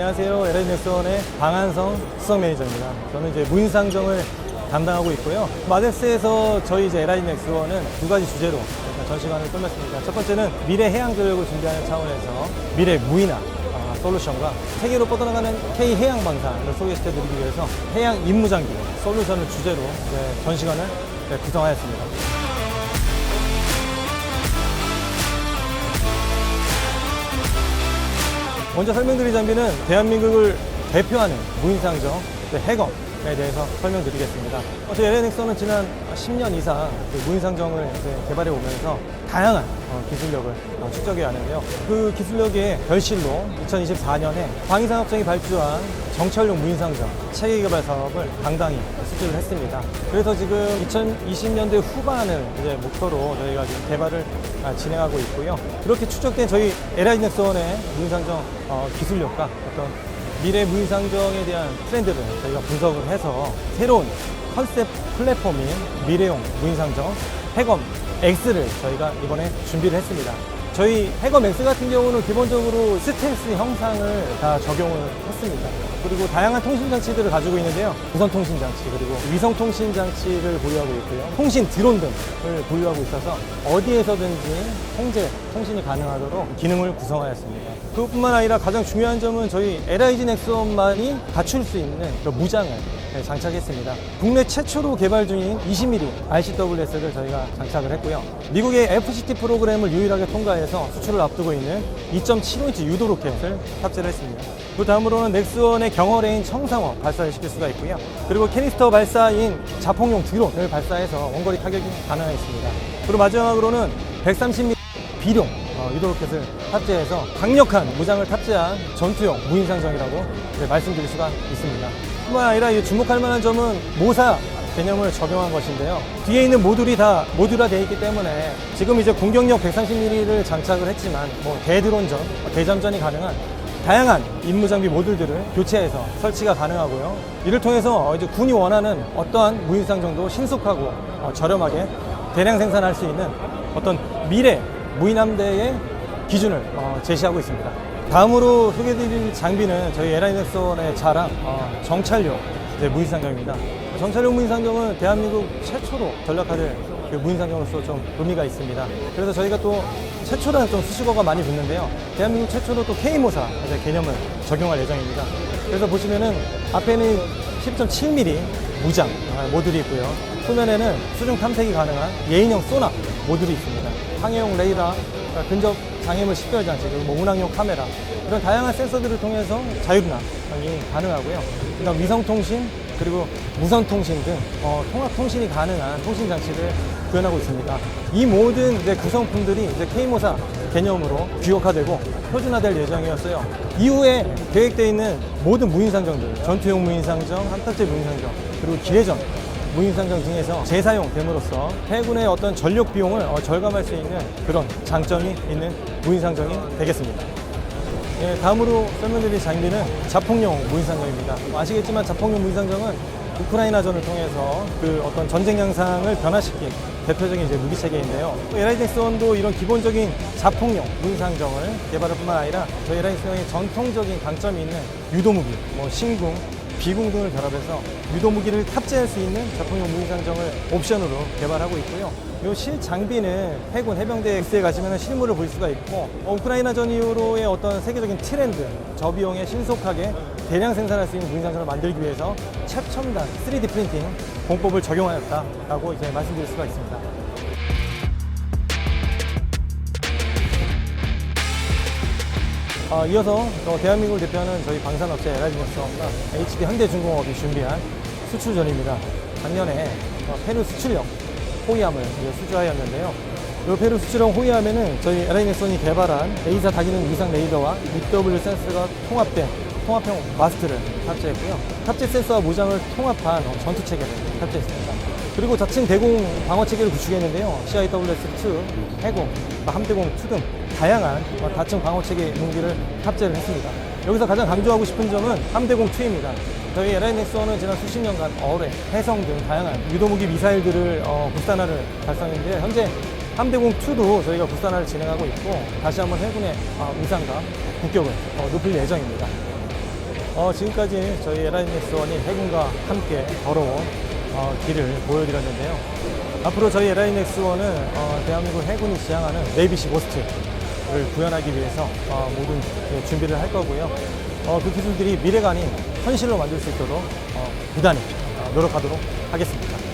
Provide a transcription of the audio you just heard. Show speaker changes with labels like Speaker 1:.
Speaker 1: 안녕하세요. 넥슨의 방한성 수석 매니저입니다. 저는 이제 무인상정을 담당하고 있고요. 마데스에서 저희 이제 넥슨은 두 가지 주제로 전시관을 꾸몄습니다. 첫 번째는 미래 해양 교육을 준비하는 차원에서 미래 무인화 아, 솔루션과 세계로 뻗어나가는 K 해양 방산을 소개시켜드리기 위해서 해양 임무 장비 솔루션을 주제로 전시관을 네, 구성하였습니다. 먼저 설명드릴 장비는 대한민국을 대표하는 무인상정 그 해검 에 대해서 설명드리겠습니다. 어, 저희 LNX는 지난 10년 이상 그 무인상정을 개발해 오면서 다양한 어, 기술력을 어, 축적해 왔는데요. 그 기술력의 결실로 2024년에 방위산업청이 발주한 정찰용 무인상정 체계 개발 사업을 당당히 수주를 했습니다. 그래서 지금 2020년대 후반을 이제 목표로 저희가 지금 개발을 아, 진행하고 있고요. 그렇게 추적된 저희 넥슨의 무인상정 어, 기술력과 어떤 미래 무인상정에 대한 트렌드를 저희가 분석을 해서 새로운 컨셉 플랫폼인 미래용 무인상정 해검 X를 저희가 이번에 준비를 했습니다. 저희 해검 X 같은 경우는 기본적으로 스텔스 형상을 다 적용을 했습니다. 그리고 다양한 통신 장치들을 가지고 있는데요. 무선 통신 장치 그리고 위성 통신 장치를 보유하고 있고요. 통신 드론 등을 보유하고 있어서 어디에서든지 통제, 통신이 가능하도록 기능을 구성하였습니다. 그것뿐만 아니라 가장 중요한 점은 저희 LIG 넥슨만이 갖출 수 있는 무장을 네, 장착했습니다. 국내 최초로 개발 중인 20mm RCWS를 저희가 장착을 했고요. 미국의 FCT 프로그램을 유일하게 통과해서 수출을 앞두고 있는 2.75인치 유도 로켓을 탑재를 했습니다. 그 다음으로는 넥스원의 경어레인 청상어 발사를 시킬 수가 있고요. 그리고 캐니스터 발사인 자폭용 드론을 발사해서 원거리 타격이 가능했습니다. 그리고 마지막으로는 130mm 비룡 어, 유도 로켓을 탑재해서 강력한 무장을 탑재한 전투용 무인상정이라고 네, 말씀드릴 수가 있습니다. 뿐만 아니라 이 주목할 만한 점은 모사 개념을 적용한 것인데요. 뒤에 있는 모듈이 다 모듈화 되어 있기 때문에 지금 이제 공격력 130mm를 장착을 했지만 뭐 대드론전, 대잠전이 가능한 다양한 임무 장비 모듈들을 교체해서 설치가 가능하고요. 이를 통해서 이제 군이 원하는 어떠한 무인상정도 신속하고 어, 저렴하게 대량 생산할 수 있는 어떤 미래 무인함대의 기준을 어, 제시하고 있습니다. 다음으로 소개해드릴 장비는 저희 에라이넥슨의 자랑 어, 정찰용 이제 무인상정입니다. 정찰용 무인상정은 대한민국 최초로 전략화될 그 무인상정으로서 좀 의미가 있습니다. 그래서 저희가 또 최초라는 좀 수식어가 많이 붙는데요. 대한민국 최초로 또 K모사 개념을 적용할 예정입니다. 그래서 보시면은 앞에는 10.7mm 무장 아, 모듈이 있고요. 후면에는 수중 탐색이 가능한 예인형 소나 모듈이 있습니다. 항해용 레이더, 그러니까 근접 장애물 식별 장치, 그리고 뭐 운항용 카메라 이런 다양한 센서들을 통해서 자율운항이 가능하고요. 그다음 위성 통신 그리고 무선 통신 등 어, 통합 통신이 가능한 통신 장치를 구현하고 있습니다. 이 모든 이제 구성품들이 이제 K모사 개념으로 규격화되고 표준화될 예정이었어요. 이후에 계획되어 있는 모든 무인상정들, 전투용 무인상정, 함탑재 무인상정, 그리고 기회전 무인상정 등에서 재사용됨으로써 해군의 어떤 전력 비용을 어, 절감할 수 있는 그런 장점이 있는 무인상정이 되겠습니다. 예, 다음으로 설명드릴 장비는 자폭용 무인상정입니다. 아시겠지만 자폭용 무인상정은 우크라이나전을 통해서 그 어떤 전쟁 양상을 변화시킨 대표적인 이제 무기 체계인데요. 에라이덱스원도 이런 기본적인 자폭용 무인상정을 개발할 뿐만 아니라 저희 에라이덱스원의 전통적인 강점이 있는 유도무기, 뭐 신궁, 비궁 등을 결합해서 유도 무기를 탑재할 수 있는 자폭용 무인상정을 옵션으로 개발하고 있고요. 이 실 장비는 해군 해병대 X에 가시면 실물을 볼 수가 있고 어, 우크라이나전 이후로의 어떤 세계적인 트렌드 저비용에 신속하게 대량 생산할 수 있는 무인상정을 만들기 위해서 최첨단 3D 프린팅 공법을 적용하였다라고 이제 말씀드릴 수가 있습니다. 어, 이어서 또 대한민국을 대표하는 저희 방산업체 에라지넥스와 HD 현대중공업이 준비한 수출전입니다. 작년에 어, 페루 수출형 호위함을 수주하였는데요. 이 페루 수출형 호위함에는 저희 에라이넥슨이 개발한 레이저 다기능 위상 레이더와 UW 센서가 통합된 통합형 마스트를 탑재했고요. 탑재 센서와 무장을 통합한 어, 전투 체계를 탑재했습니다. 그리고 자칭 대공 방어 체계를 구축했는데요. CIWS-2, 해공, 함대공 2등 다양한 어, 다층 방어 체계 무기를 탑재를 했습니다. 여기서 가장 강조하고 싶은 점은 함대공 2입니다. 저희 LNX원은 지난 수십 년간 어뢰, 해성 등 다양한 유도무기 미사일들을 어, 국산화를 달성했는데 현재 함대공 2도 저희가 국산화를 진행하고 있고 다시 한번 해군의 어, 위상과 국격을 어, 높일 예정입니다. 어, 지금까지 저희 에라인넥스원이 해군과 함께 걸어온 어, 길을 보여드렸는데요. 앞으로 저희 에라인넥스원은 어, 대한민국 해군이 지향하는 네이비식 워스트를 구현하기 위해서 어, 모든 그 준비를 할 거고요. 어, 그 기술들이 미래가 아닌 현실로 만들 수 있도록 어, 부단히 어, 노력하도록 하겠습니다.